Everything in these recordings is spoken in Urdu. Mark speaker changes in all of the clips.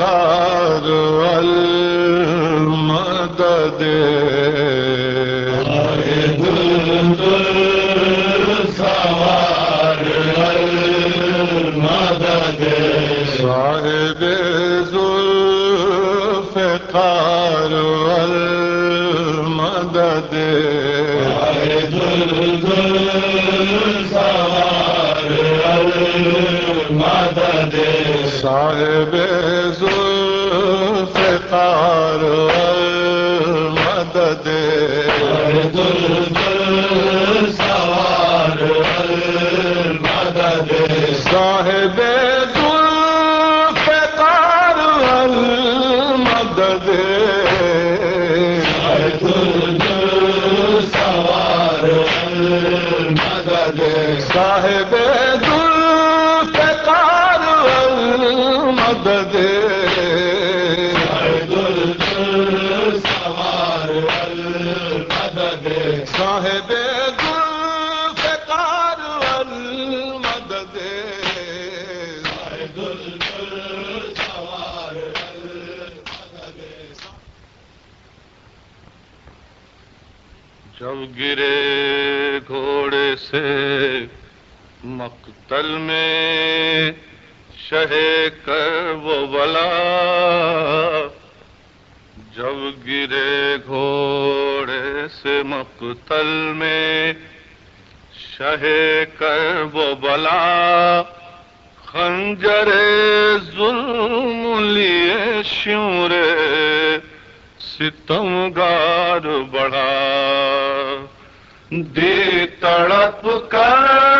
Speaker 1: الفقار والمدد.
Speaker 2: سوار المدد
Speaker 1: صاحب الفقار
Speaker 2: المدد
Speaker 1: صاحب الفقار والمدد.
Speaker 2: سوار المدد
Speaker 1: صاحب الفقار والمدد.
Speaker 2: سوار المدد
Speaker 1: صاحب جب گرے گھوڑے سے مقتل میں شہ کر وہ بلا۔ جب گرے گھوڑے سے مقتل میں شہ کر وہ بلا، خنجر ظلم لیے شور ستم گار بڑھا۔ دی تڑپ کر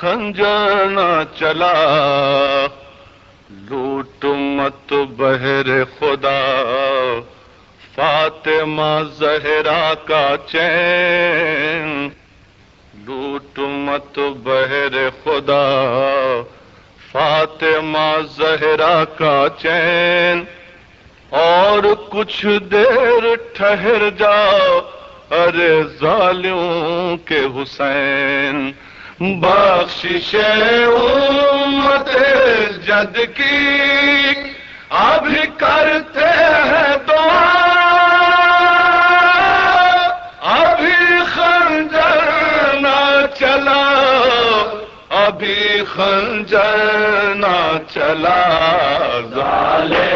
Speaker 1: خنجر نہ چلا۔ لوٹ مت بہر خدا۔ فاطمہ زہرا کا چین۔ لوٹ مت بہر خدا۔ فاطمہ زہرا کا چین۔ اور کچھ دیر ٹھہر جاؤ ارے ظالموں کے حسین۔ بخشش امت جد کی۔ ابھی کرتے ہیں دعا۔ ابھی خنجر نہ چلا ابھی خنجر نہ چلا۔
Speaker 2: سالے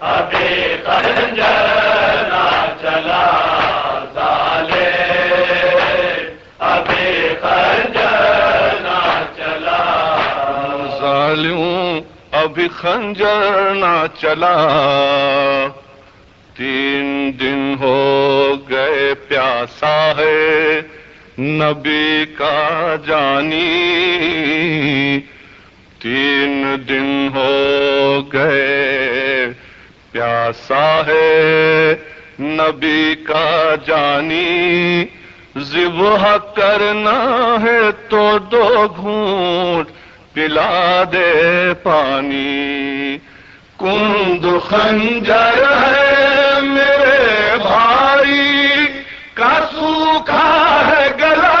Speaker 2: ابھی خنجر۔ ابھی خنجر نہ چلا۔
Speaker 1: تین دن ہو گئے پیاسا ہے، نبی کا جانی۔ تین دن ہو گئے پیاسا ہے، نبی کا جانی۔ ذبح کرنا ہے تو دو گھونٹ پلا دے پانی۔ کند خنجر ہے میرے بھائی، کا سوکھا ہے گلا۔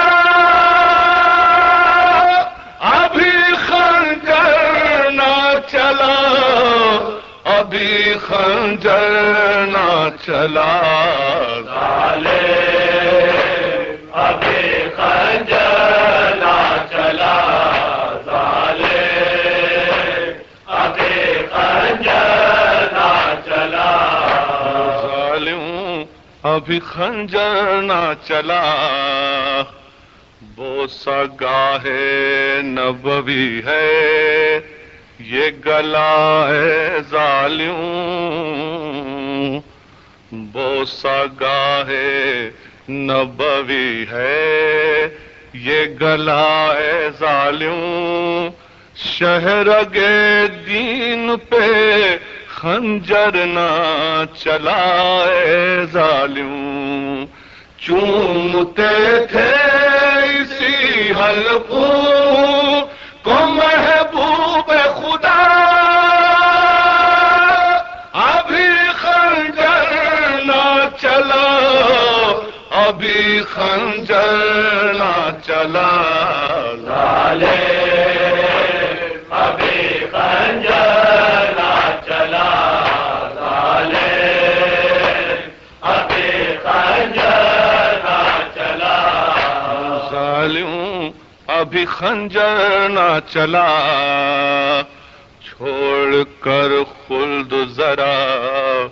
Speaker 1: ابھی خنجر نہ چلا، ابھی خنجر نہ چلا۔
Speaker 2: ابھی خنجر نہ چلا۔
Speaker 1: ظالم ابھی خنجر نہ چلا۔ بوسا گاہے نبوی ہے۔ یہ گلا ہے ظالم بوسا گاہے نبوی ہے۔ یہ گلا ہے ظالم شہر گے دین پہ خنجر نہ چلائے ظالم چومتے تھے اسی حلقوں۔ کو محبوب خدا۔ ابھی خنجر نہ چلا۔ ابھی خنجر نہ چلا۔
Speaker 2: ظالم۔ ظالم ابھی خنجر نہ چلا۔
Speaker 1: چھوڑ کر خلد ذرا۔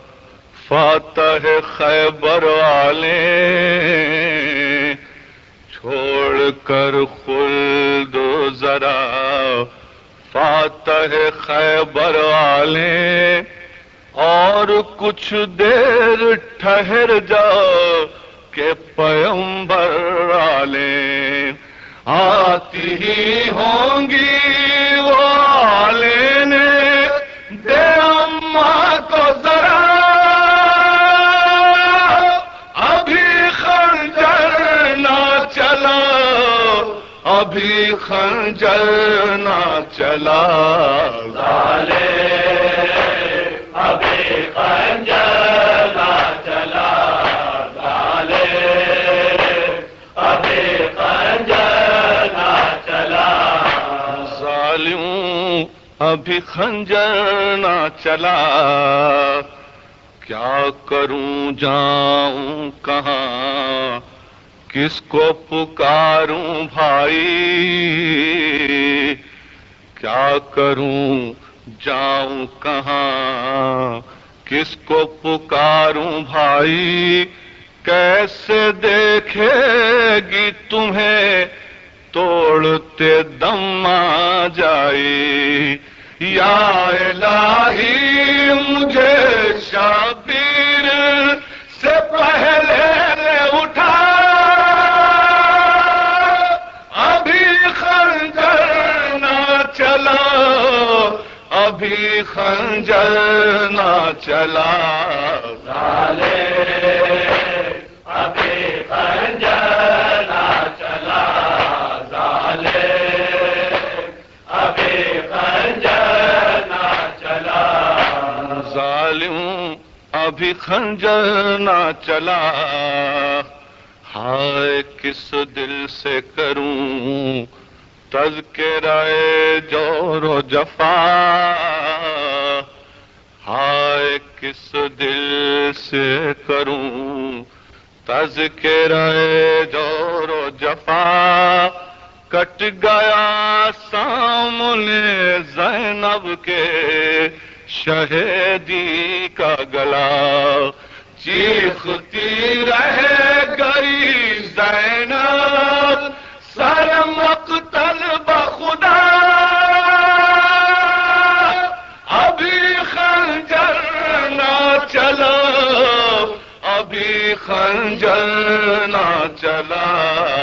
Speaker 1: فاتح خیبر والے۔ چھوڑ کر خلد ذرا۔ فاتح خیبر والے۔ اور کچھ دیر ٹھہر جا کہ پیمبر والے آتی ہی ہوں گی وہ والے نے۔ دے اماں کو ذرا ابھی خنجر نہ چلا ابھی خنجر نہ چلا
Speaker 2: ظالم ابھی خنجر نہ چلا۔
Speaker 1: کیا کروں، جاؤں کہاں؟ کس کو پکاروں بھائی؟ کیا کروں، جاؤں کہاں؟ کس کو پکاروں بھائی؟ کیسے دیکھے گی تمہیں؟ توڑتے دم آ جائے یا الہی، مجھے شابیر سے پہلے اٹھا۔ ابھی خنجر نہ چلا، ابھی خنجر نہ چلا۔
Speaker 2: ابھی خنجر نہ چلا۔
Speaker 1: ہائے، کس دل سے کروں؟ تذکرائے جور و جفا۔ ہائے، کس دل سے کروں؟ تذکرائے جور و جفا۔ کٹ گیا سامنے زینب کے۔ شہیدی کا گلا چیختی رہ گئی زینب، سر مقتل بخدا۔ ابھی خنجر نہ چلا، ابھی خنجر نہ چلا۔